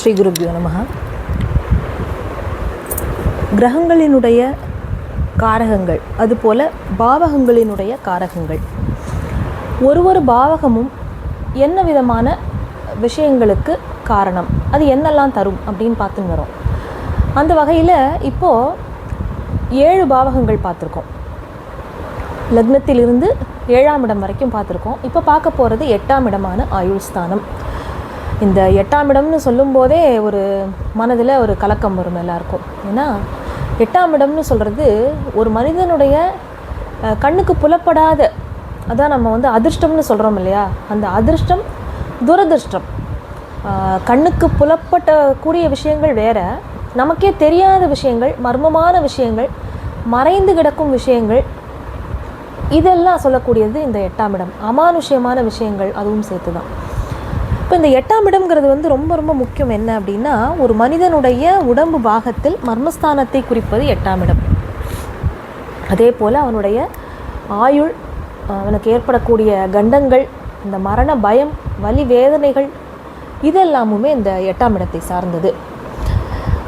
ஸ்ரீ குருபியோ நமக. கிரகங்களினுடைய காரகங்கள் அதுபோல் பாவகங்களினுடைய காரகங்கள். ஒரு ஒரு பாவகமும் என்ன விதமான விஷயங்களுக்கு காரணம்? அது என்னெல்லாம் தரும் அப்படின்னு பார்த்துன்னு வரும். அந்த வகையில் இப்போது ஏழு பாவகங்கள் பார்த்துருக்கோம். லக்னத்திலிருந்து ஏழாம் இடம் வரைக்கும் பார்த்துருக்கோம். இப்போ பார்க்க போகிறது எட்டாம் இடமான ஆயுள் ஸ்தானம். இந்த எட்டாம் இடம்னு சொல்லும்போதே ஒரு மனதில் ஒரு கலக்கம் வரும் எல்லாருக்கும். ஏன்னா எட்டாம் இடம்னு சொல்கிறது ஒரு மனிதனுடைய கண்ணுக்கு புலப்படாத அதான் நம்ம வந்து அதிர்ஷ்டம்னு சொல்கிறோம் இல்லையா? அந்த அதிர்ஷ்டம் துரதிர்ஷ்டம். கண்ணுக்கு புலப்பட்ட கூடிய விஷயங்கள் வேற நமக்கே தெரியாத விஷயங்கள் மர்மமான விஷயங்கள் மறைந்து கிடக்கும் விஷயங்கள் இதெல்லாம் சொல்லக்கூடியது இந்த எட்டாம் இடம். அமானுஷ்யமான விஷயங்கள் அதுவும் சேர்த்து தான் இப்போ இந்த எட்டாம் இடம்ங்கிறது வந்து ரொம்ப ரொம்ப முக்கியம் என்ன அப்படின்னா ஒரு மனிதனுடைய உடம்பு பாகத்தில் மர்மஸ்தானத்தை குறிப்பது எட்டாம் இடம். அதே போல் அவனுடைய ஆயுள் அவனுக்கு ஏற்படக்கூடிய கண்டங்கள் இந்த மரண பயம் வலி வேதனைகள் இதெல்லாமுமே இந்த எட்டாம் இடத்தை சார்ந்தது.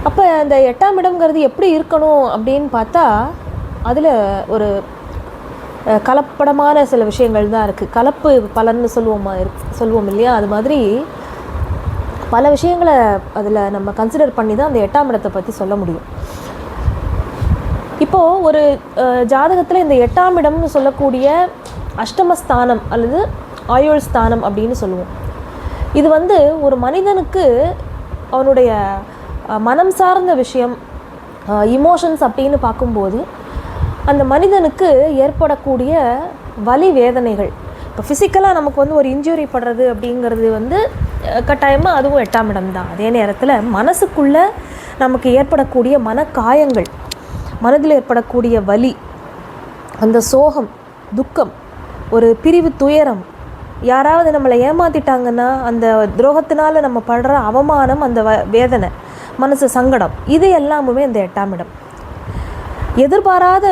அப்போ இந்த எட்டாம் இடம்ங்கிறது எப்படி இருக்கணும் அப்படின்னு பார்த்தா அதில் ஒரு கலப்படமான சில விஷயங்கள் தான் இருக்குது கலப்பு பலன்னு சொல்லுவோமா இருக்கு- சொல்லுவோம் இல்லையா? அது மாதிரி பல விஷயங்களை அதில் நம்ம கன்சிடர் பண்ணி தான் அந்த எட்டாம் இடத்தை பற்றி சொல்ல முடியும். இப்போது ஒரு ஜாதகத்தில் இந்த எட்டாம் இடம்னு சொல்லக்கூடிய அஷ்டமஸ்தானம் அல்லது ஆயுள் ஸ்தானம் அப்படின்னு சொல்லுவோம். இது வந்து ஒரு மனிதனுக்கு அவனுடைய மனம் சார்ந்த விஷயம் இமோஷன்ஸ் அப்படின்னு பார்க்கும்போது அந்த மனிதனுக்கு ஏற்படக்கூடிய வலி வேதனைகள். இப்போ ஃபிசிக்கலாக நமக்கு வந்து ஒரு இன்ஜுரி படுறது அப்படிங்கிறது வந்து கட்டாயமாக அதுவும் எட்டாம் இடம் தான். அதே நேரத்தில் மனசுக்குள்ளே நமக்கு ஏற்படக்கூடிய மனக்காயங்கள் மனதில் ஏற்படக்கூடிய வலி அந்த சோகம் துக்கம் ஒரு பிரிவு துயரம் யாராவது நம்மளை ஏமாத்திட்டாங்கன்னா அந்த துரோகத்தினால நம்ம படுற அவமானம் அந்த வ வேதனை மனசு சங்கடம் இது எல்லாமுமே இந்த எட்டாம் இடம். எதிர்பாராத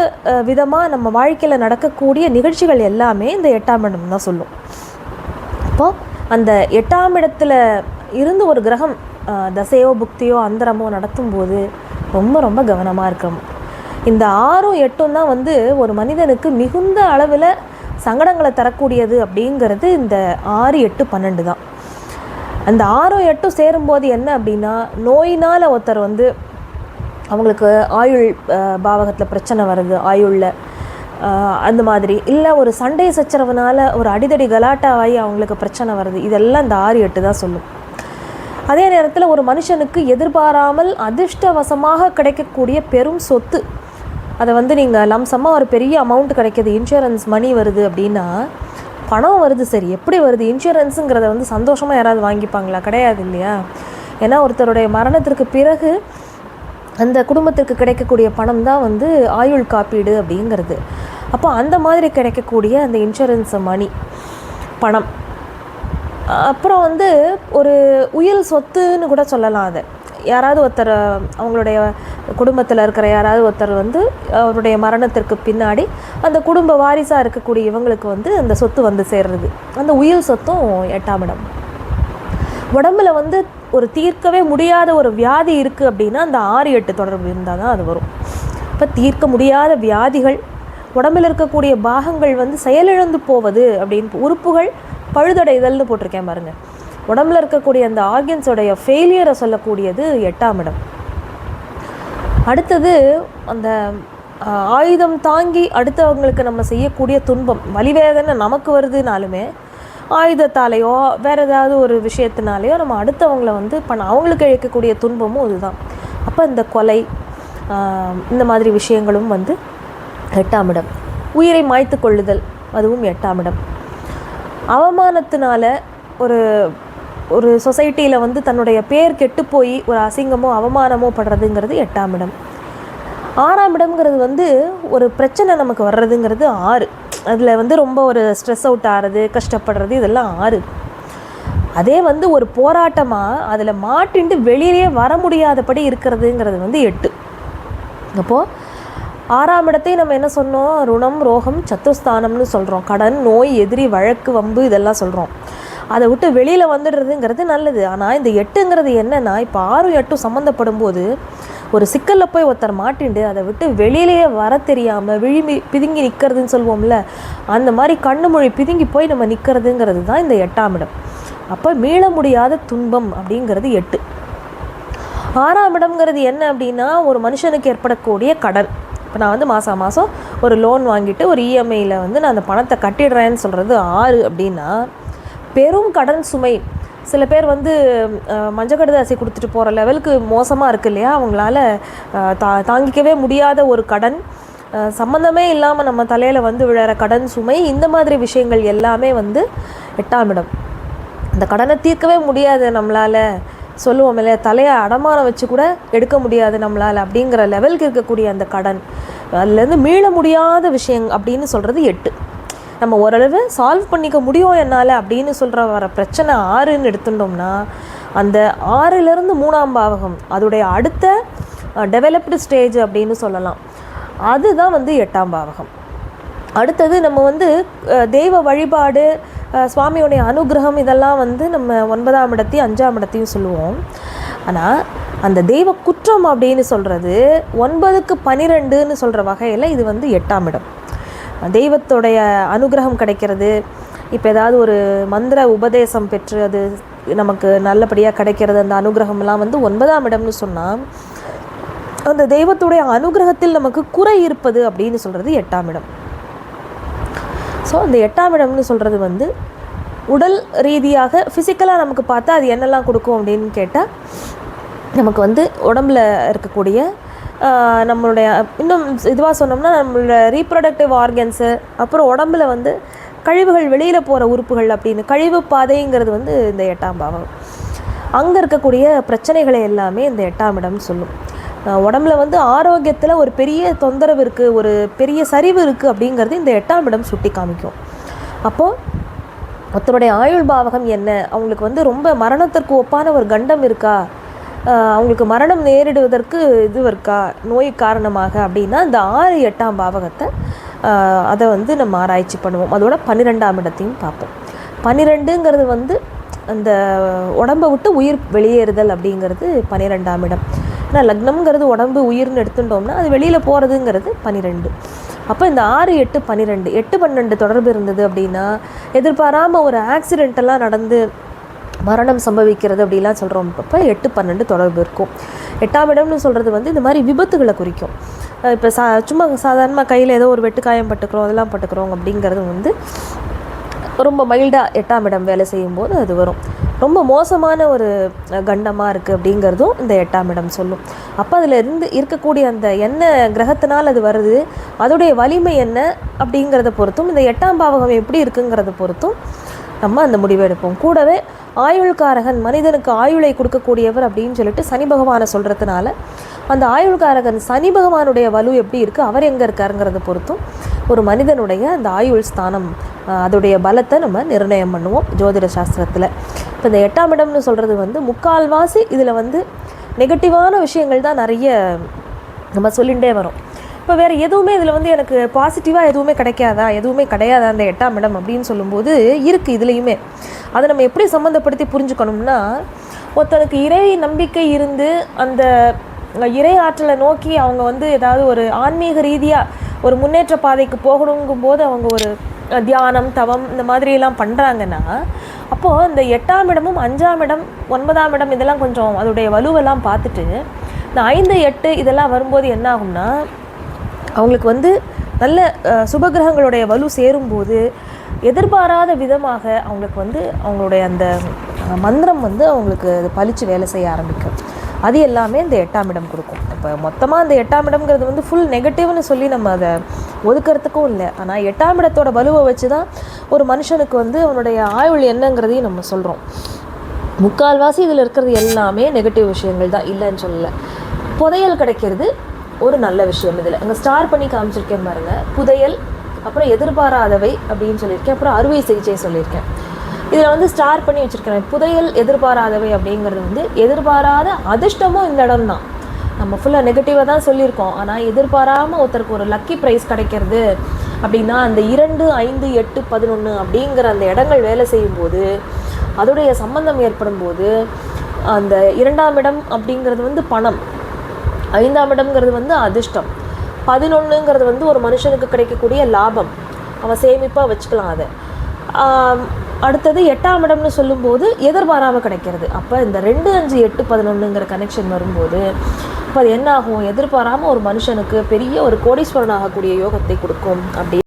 விதமாக நம்ம வாழ்க்கையில் நடக்கக்கூடிய நிகழ்ச்சிகள் எல்லாமே இந்த எட்டாம் இடம் தான் சொல்லும். அப்போ அந்த எட்டாம் இடத்துல இருந்து ஒரு கிரகம் தசையோ புக்தியோ அந்தரமோ நடத்தும்போது ரொம்ப ரொம்ப கவனமாக இருக்கணும். இந்த ஆறும் எட்டும் தான் வந்து ஒரு மனிதனுக்கு மிகுந்த அளவில் சங்கடங்களை தரக்கூடியது அப்படிங்கிறது இந்த ஆறு எட்டு பன்னெண்டு தான். அந்த ஆறும் எட்டும் சேரும்போது என்ன அப்படின்னா நோயினால் ஒருத்தர் வந்து அவங்களுக்கு ஆயுள் பாவகத்தில் பிரச்சனை வருது ஆயுளில். அந்த மாதிரி. இல்லை ஒரு சண்டை சச்சரவுனால ஒரு அடிதடி கலாட்டாவாகி அவங்களுக்கு பிரச்சனை வருது. இதெல்லாம் இந்த ஆறு எட்டு தான் சொல்லும். அதே நேரத்தில் ஒரு மனுஷனுக்கு எதிர்பாராமல் அதிர்ஷ்டவசமாக கிடைக்கக்கூடிய பெரும் சொத்து. அதை வந்து நீங்கள் லம்சமாக ஒரு பெரிய அமௌண்ட் கிடைக்கிது இன்சூரன்ஸ் மணி வருது அப்படின்னா பணம் வருது சரி. எப்படி வருது? இன்சூரன்ஸுங்கிறத வந்து சந்தோஷமாக யாராவது வாங்கிப்பாங்களா? கிடையாது இல்லையா? ஏன்னா ஒருத்தருடைய மரணத்திற்கு பிறகு அந்த குடும்பத்திற்கு கிடைக்கக்கூடிய பணம் தான் வந்து ஆயுள் காப்பீடு அப்படிங்கிறது. அப்போ அந்த மாதிரி கிடைக்கக்கூடிய அந்த இன்சூரன்ஸ் மணி பணம். அப்புறம் வந்து ஒரு உயில் சொத்துன்னு கூட சொல்லலாம் அதை. யாராவது ஒருத்தர் அவங்களுடைய குடும்பத்தில் இருக்கிற யாராவது ஒருத்தர் வந்து அவருடைய மரணத்திற்கு பின்னாடி அந்த குடும்ப வாரிசாக இருக்கக்கூடிய இவங்களுக்கு வந்து அந்த சொத்து வந்து சேர்றது. அந்த உயில் சொத்தும் எட்டாம் இடம். உடம்புல வந்து ஒரு தீர்க்கவே முடியாத ஒரு வியாதி இருக்குது அப்படின்னா அந்த ஆறு எட்டு தொடர்பு இருந்தால் தான் அது வரும். இப்போ தீர்க்க முடியாத வியாதிகள் உடம்பில் இருக்கக்கூடிய பாகங்கள் வந்து செயலிழந்து போவது அப்படின்னு உறுப்புகள் பழுதடைதல்னு போட்டிருக்கேன் பாருங்கள் உடம்புல இருக்கக்கூடிய அந்த ஆர்கன்ஸோடைய ஃபெயிலியரை சொல்லக்கூடியது எட்டாம் இடம். அடுத்தது அந்த ஆயுதம் தாங்கி அடுத்தவங்களுக்கு நம்ம செய்யக்கூடிய துன்பம் வலிவேதனை நமக்கு வருதுனாலுமே ஆயுதத்தாலேயோ வேறு ஏதாவது ஒரு விஷயத்தினாலேயோ நம்ம அடுத்தவங்களை வந்து பண்ண அவங்களுக்கு இழைக்கக்கூடிய துன்பமும் இதுதான். அப்போ இந்த கொலை இந்த மாதிரி விஷயங்களும் வந்து எட்டாம் இடம். உயிரை மாய்த்து கொள்ளுதல் அதுவும் எட்டாம் இடம். அவமானத்தினால ஒரு ஒரு சொசைட்டியில் வந்து தன்னுடைய பேர் கெட்டு போய் ஒரு அசிங்கமோ அவமானமோ படுறதுங்கிறது எட்டாம் இடம். ஆறாம் இடம்ங்கிறது வந்து ஒரு பிரச்சனை நமக்கு வர்றதுங்கிறது ஆறு. அதில் வந்து ரொம்ப ஒரு ஸ்ட்ரெஸ் அவுட் ஆகிறது கஷ்டப்படுறது இதெல்லாம் ஆறு. அதே வந்து ஒரு போராட்டமாக அதில் மாட்டின்ட்டு வெளியிலே வர முடியாதபடி இருக்கிறதுங்கிறது வந்து எட்டு. அப்போது ஆறாம் இடத்தை நம்ம என்ன சொன்னோம்? ருணம் ரோகம் சத்துஸ்தானம்னு சொல்கிறோம் கடன் நோய் எதிரி வழக்கு வம்பு இதெல்லாம் சொல்கிறோம் அதை விட்டு வெளியில் வந்துடுறதுங்கிறது நல்லது. ஆனால் இந்த எட்டுங்கிறது என்னென்னா இப்போ ஆறும் எட்டும் சம்மந்தப்படும் போது ஒரு சிக்கலில் போய் ஒருத்தர் மாட்டிண்டு அதை விட்டு வெளியிலேயே வர தெரியாமல் விழுமி பிதுங்கி நிற்கிறதுன்னு சொல்லுவோம்ல அந்த மாதிரி கண்ணு மொழி பிதுங்கி போய் நம்ம நிற்கிறதுங்கிறது தான் இந்த எட்டாம் இடம். அப்போ மீள முடியாத துன்பம் அப்படிங்கிறது எட்டு. ஆறாம் இடம்ங்கிறது என்ன அப்படின்னா ஒரு மனுஷனுக்கு ஏற்படக்கூடிய கடன். இப்போ நான் வந்து மாதம் மாதம் ஒரு லோன் வாங்கிட்டு ஒரு இஎம்ஐயில் வந்து நான் அந்த பணத்தை கட்டிடுறேன்னு சொல்கிறது ஆறு அப்படின்னா பெரும் கடன் சுமை சில பேர் வந்து அஹ், மஞ்சக்கடுதாசி கொடுத்துட்டு போகிற லெவலுக்கு மோசமாக இருக்கு இல்லையா? அவங்களால தா தாங்கிக்கவே முடியாத ஒரு கடன். சம்மந்தமே இல்லாமல் நம்ம தலையில் வந்து விழற கடன் சுமை இந்த மாதிரி விஷயங்கள் எல்லாமே வந்து எட்டாம் இடம். இந்த கடனை தீர்க்கவே முடியாது நம்மளால். சொல்லுவோம் இல்லையா? தலையை அடமானம் வச்சு கூட எடுக்க முடியாது நம்மளால் அப்படிங்கிற லெவலுக்கு இருக்கக்கூடிய அந்த கடன். அதுலேருந்து மீள முடியாத விஷயம் அப்படின்னு சொல்கிறது எட்டு. நம்ம ஓரளவு சால்வ் பண்ணிக்க முடியும் என்னால் அப்படின்னு சொல்கிற வர பிரச்சனை ஆறுன்னு எடுத்துட்டோம்னா அந்த ஆறிலிருந்து மூணாம் பாவகம் அதோடைய அடுத்த டெவலப்டு ஸ்டேஜ் அப்படின்னு சொல்லலாம். அதுதான் வந்து எட்டாம் பாவகம். அடுத்தது நம்ம வந்து தெய்வ வழிபாடு சுவாமியுடைய அனுகிரகம் இதெல்லாம் வந்து நம்ம ஒன்பதாம் இடத்தையும் அஞ்சாம் இடத்தையும் சொல்லுவோம். ஆனால் அந்த தெய்வ குற்றம் அப்படின்னு சொல்கிறது ஒன்பதுக்கு பனிரெண்டுன்னு சொல்கிற வகையில் இது வந்து எட்டாம் இடம். தெய்வத்துடைய அனுகிரகம் கிடைக்கிறது. இப்போ ஏதாவது ஒரு மந்திர உபதேசம் பெற்று அது நமக்கு நல்லபடியாக கிடைக்கிறது. அந்த அனுகிரகம்லாம் வந்து ஒன்பதாம் இடம்னு சொன்னால் அந்த தெய்வத்துடைய அனுகிரகத்தில் நமக்கு குறை இருப்பது அப்படின்னு சொல்கிறது எட்டாம் இடம். ஸோ அந்த எட்டாம் இடம்னு சொல்கிறது வந்து உடல் ரீதியாக ஃபிசிக்கலாக நமக்கு பார்த்தா அது என்னெல்லாம் கொடுக்கும் அப்படின்னு கேட்டால் நமக்கு வந்து உடம்புல இருக்கக்கூடிய நம்மளுடைய இன்னும் இதுவாக சொன்னோம்னா நம்மளோட ரீப்ரொடக்டிவ் ஆர்கன்ஸு அப்புறம் உடம்புல வந்து கழிவுகள் வெளியில் போகிற உறுப்புகள் அப்படின்னு கழிவு பாதைங்கிறது வந்து இந்த எட்டாம் பாவம். அங்கே இருக்கக்கூடிய பிரச்சனைகளை எல்லாமே இந்த எட்டாம் இடம்னு சொல்லும். உடம்புல வந்து ஆரோக்கியத்தில் ஒரு பெரிய தொந்தரவு இருக்குது ஒரு பெரிய சரிவு இருக்குது அப்படிங்கிறது இந்த எட்டாம் இடம் சுட்டி காமிக்கும். அப்போது ஒருத்தருடைய ஆயுள் பாவகம் என்ன? அவங்களுக்கு வந்து ரொம்ப மரணத்திற்கு ஒப்பான ஒரு கண்டம் இருக்கா? அவங்களுக்கு மரணம் நேரிடுவதற்கு இது இருக்கா? நோய் காரணமாக அப்படின்னா இந்த ஆறு எட்டாம் பாவகத்தை அதை வந்து நம்ம ஆராய்ச்சி பண்ணுவோம். அதோட பன்னிரெண்டாம் இடத்தையும் பார்ப்போம். பன்னிரெண்டுங்கிறது வந்து அந்த உடம்பை விட்டு உயிர் வெளியேறுதல் அப்படிங்கிறது பன்னிரெண்டாம் இடம். ஏன்னா லக்னம்ங்கிறது உடம்பு உயிர்னு எடுத்துட்டோம்னா அது வெளியில் போகிறதுங்கிறது பன்னிரெண்டு. அப்போ இந்த ஆறு எட்டு பன்னிரெண்டு எட்டு பன்னெண்டு தொடர்பு இருந்தது அப்படின்னா எதிர்பாராமல் ஒரு ஆக்சிடெண்ட்டெல்லாம் நடந்து மரணம் சம்பவிக்கிறது அப்படிலாம் சொல்கிறோம் அப்போ எட்டு பன்னெண்டு தொடர்பு இருக்கும். எட்டாம் இடம்னு சொல்கிறது வந்து இந்த மாதிரி விபத்துகளை குறிக்கும். இப்போ சா சும்மா சாதாரணமாக கையில் ஏதோ ஒரு வெட்டுக்காயம் பட்டுக்கிறோம் அதெல்லாம் பட்டுக்கிறோம் அப்படிங்கிறது வந்து ரொம்ப மைல்டாக எட்டாம் இடம் வேலை செய்யும்போது அது வரும். ரொம்ப மோசமான ஒரு கண்டமாக இருக்குது அப்படிங்கிறதும் இந்த எட்டாம் இடம் சொல்லும். அப்போ அதில் இருந்து இருக்கக்கூடிய அந்த என்ன கிரகத்தினால் அது வருது அதோடைய வலிமை என்ன அப்படிங்கிறத பொறுத்தும் இந்த எட்டாம் பாவகம் எப்படி இருக்குங்கிறத பொறுத்தும் நம்ம அந்த முடிவை எடுப்போம். கூடவே ஆயுள்காரகன் மனிதனுக்கு ஆயுளை கொடுக்கக்கூடியவர் அப்படின்னு சொல்லிட்டு சனி பகவானை சொல்கிறதுனால அந்த ஆயுள்காரகன் சனி பகவானுடைய வலு எப்படி இருக்குது அவர் எங்கே இருக்காருங்கிறத பொறுத்தும் ஒரு மனிதனுடைய அந்த ஆயுள் ஸ்தானம் அதோடைய பலத்தை நம்ம நிர்ணயம் பண்ணுவோம் ஜோதிட சாஸ்திரத்தில். இப்போ இந்த எட்டாம் இடம்னு சொல்கிறது வந்து முக்கால்வாசி இதில் வந்து நெகட்டிவான விஷயங்கள் தான் நிறைய நம்ம சொல்லிகிட்டே வரோம். இப்போ வேறு எதுவுமே இதில் வந்து எனக்கு பாசிட்டிவாக எதுவுமே கிடைக்காதா? எதுவுமே கிடையாதா அந்த எட்டாம் இடம் அப்படின்னு சொல்லும்போது இருக்குது இதுலேயுமே. அதை நம்ம எப்படி சம்மந்தப்படுத்தி புரிஞ்சுக்கணும்னா ஒருத்தனுக்கு இறை நம்பிக்கை இருந்து அந்த இறை ஆற்றலை நோக்கி அவங்க வந்து ஏதாவது ஒரு ஆன்மீக ரீதியாக ஒரு முன்னேற்ற பாதைக்கு போகணுங்கும் போது அவங்க ஒரு தியானம் தவம் இந்த மாதிரியெல்லாம் பண்ணுறாங்கன்னா அப்போது இந்த எட்டாம் இடமும் அஞ்சாம் இடம் ஒன்பதாம் இடம் இதெல்லாம் கொஞ்சம் அதோடைய வலுவெல்லாம் பார்த்துட்டு இந்த ஐந்து எட்டு இதெல்லாம் வரும்போது என்ன ஆகும்னா அவங்களுக்கு வந்து நல்ல சுபகிரகங்களுடைய வலு சேரும்போது எதிர்பாராத விதமாக அவங்களுக்கு வந்து அவங்களுடைய அந்த மந்திரம் வந்து அவங்களுக்கு அது பளிச்சு வேலை செய்ய ஆரம்பிக்கும். அது எல்லாமே இந்த எட்டாம் இடம் கொடுக்கும். இப்போ மொத்தமாக அந்த எட்டாம் இடம்ங்கிறது வந்து ஃபுல் நெகட்டிவ்னு சொல்லி நம்ம அதை ஒதுக்கிறதுக்கும் இல்லை. ஆனால் எட்டாம் இடத்தோட வலுவை வச்சு தான் ஒரு மனுஷனுக்கு வந்து அவனுடைய ஆயுள் என்னங்கிறதையும் நம்ம சொல்கிறோம் முக்கால்வாசி இதில் இருக்கிறது எல்லாமே நெகட்டிவ் விஷயங்கள் தான் இல்லைன்னு சொல்லலை. புதையல் கிடைக்கிறது ஒரு நல்ல விஷயம் இதில். அங்கே ஸ்டார் பண்ணி காமிச்சிருக்கேன் பாருங்கள் புதையல் அப்புறம் எதிர்பாராதவை அப்படின்னு சொல்லியிருக்கேன். அப்புறம் அறுவை சிகிச்சை சொல்லியிருக்கேன். இதில் வந்து ஸ்டார் பண்ணி வச்சுருக்கேன் புதையல் எதிர்பாராதவை அப்படிங்கிறது வந்து எதிர்பாராத அதிர்ஷ்டமும் இந்த இடம் தான். நம்ம ஃபுல்லாக நெகட்டிவாக தான் சொல்லியிருக்கோம். ஆனால் எதிர்பாராமல் ஒருத்தருக்கு ஒரு லக்கி ப்ரைஸ் கிடைக்கிறது அப்படின்னா அந்த இரண்டு ஐந்து எட்டு பதினொன்று அப்படிங்கிற அந்த இடங்கள் வேலை செய்யும்போது அதோடைய சம்பந்தம் ஏற்படும் போது அந்த இரண்டாம் இடம் அப்படிங்கிறது வந்து பணம். ஐந்தாம் இடம்ங்கிறது வந்து அதிர்ஷ்டம். பதினொன்றுங்கிறது வந்து ஒரு மனுஷனுக்கு கிடைக்கக்கூடிய லாபம். அவன் சேமிப்பாக வச்சுக்கலாம் அதை. அடுத்தது எட்டாம் இடம்னு சொல்லும்போது எதிர்பாராமல் கிடைக்கிறது. அப்போ இந்த ரெண்டு அஞ்சு எட்டு பதினொன்றுங்கிற கனெக்ஷன் வரும்போது இப்போ அது என்ன ஆகும் எதிர்பாராமல் ஒரு மனுஷனுக்கு பெரிய ஒரு கோடீஸ்வரன் ஆகக்கூடிய யோகத்தை கொடுக்கும். அப்படி